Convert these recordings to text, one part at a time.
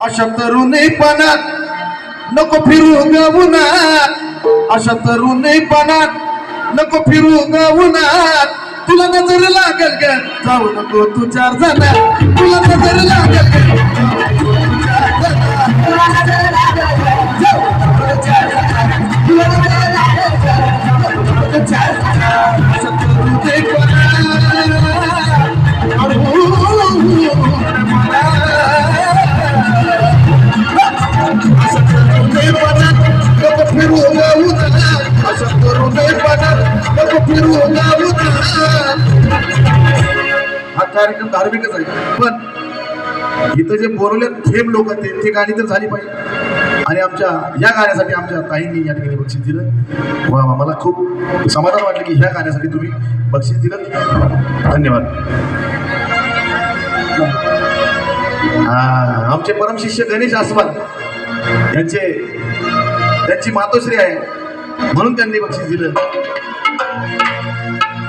अशा तरुणीपणात नको फिरू गवुनात अशा तरुणीपणात नको फिरू गवुनात तुला नजर लागल ग जाऊ नको तू चार जण तुला नजर लागल ग हा कार्यक्रम धार्मिकच आहे. पण इथं जे बोलवले थेंब लोक ते ते गाणी तर झाली पाहिजे. आणि आमच्या या गाण्यासाठी आमच्या ताईंनी या ठिकाणी बक्षीस दिलं. वा मला खूप समाधान वाटलं की ह्या गाण्यासाठी तुम्ही बक्षीस दिलं. धन्यवाद. हा आमचे परमशिष्य गणेश आसवाल यांचे त्यांची मातोश्री आहे. म्हणून त्यांनी बक्षीस दिलं.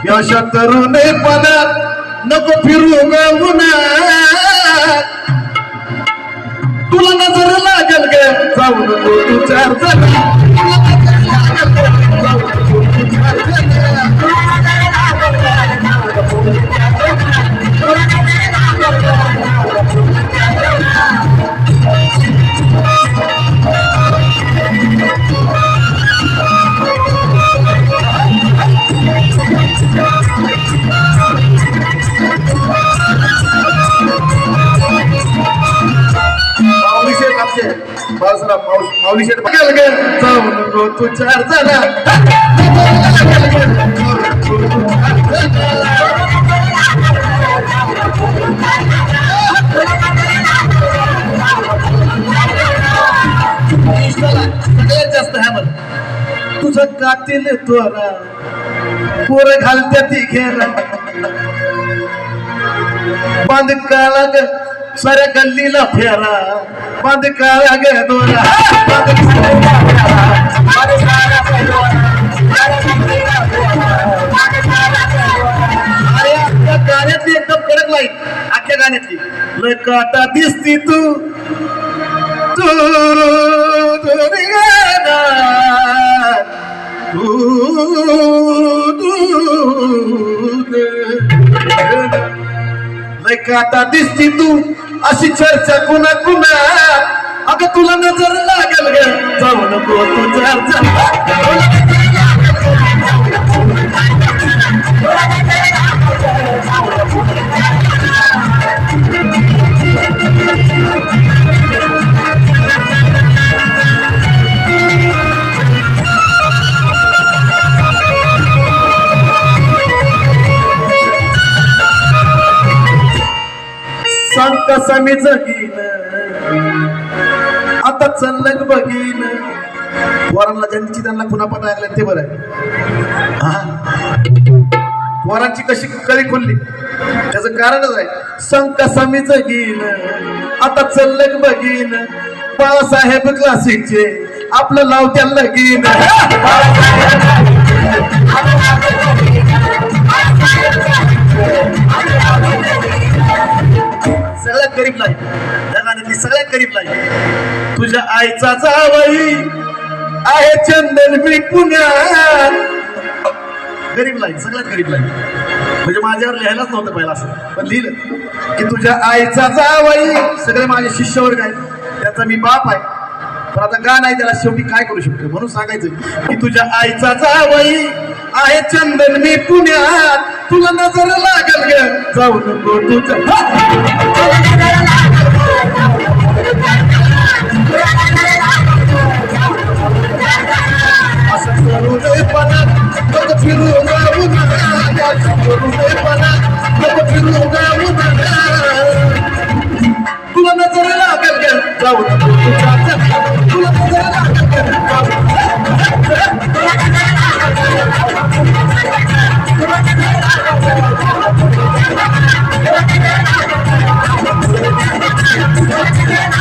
अशा यशा तरुणपणात नको फिरू ग तुला नजर लागल ग. जाऊ नको तू चार आमचे बाळसराव माऊली तू चार सगळ्यात जास्त ह्यावर तुझं कातील त्वरा पोर घालत्या ती घेरा. बांध काळा साऱ्या गल्लीला फेरा. बंद काळा गे दोरा बांध काळा ग फेरा. बांध दोरा. अरे गाण्यातली एकदम कडक लाईन अख्ख्या गाण्यातली लय काटा दिसती तू तू दुरी तू लय काटा दिसती तू अशी चर्चा कुणा कुणा? अगं तुला नजर लागल ग. जाऊ नको तू चर्चा. सांग कसा मी जगीन. आता चल्लग बघीन. वरांना ज्यांची त्यांना खुना पता ऐकल्या ते बरं आहे. वरांची कशी कळी खुलली? त्याचं कारणच आहे. सांग कसा मी जगीन. आता चल्लग बघीन. बाळासाहेब क्लासिकचे आपलं लाव लगीन. लाईफ त्या गाण्यातली सगळ्यात गरीब लाई तुझ्या आईचा जावई आहे चंदन मी पुण्यात. गरीब लाईफ सगळ्यात गरीब लाईफ. म्हणजे माझ्यावर लिहायलाच नव्हतं पहिला असं. पण लिहिलं की तुझ्या आईचा जावई सगळे माझे शिष्यवर्ग आहेत. त्याचा मी बाप आहे. पण आता का नाही त्याला शेवटी काय करू शकतो? म्हणून सांगायचं की तुझ्या आईचा जावई आहे चंदन मी पुण्यात. तुला नजर लागल ग. जाऊ नको तुझ्या Yeah.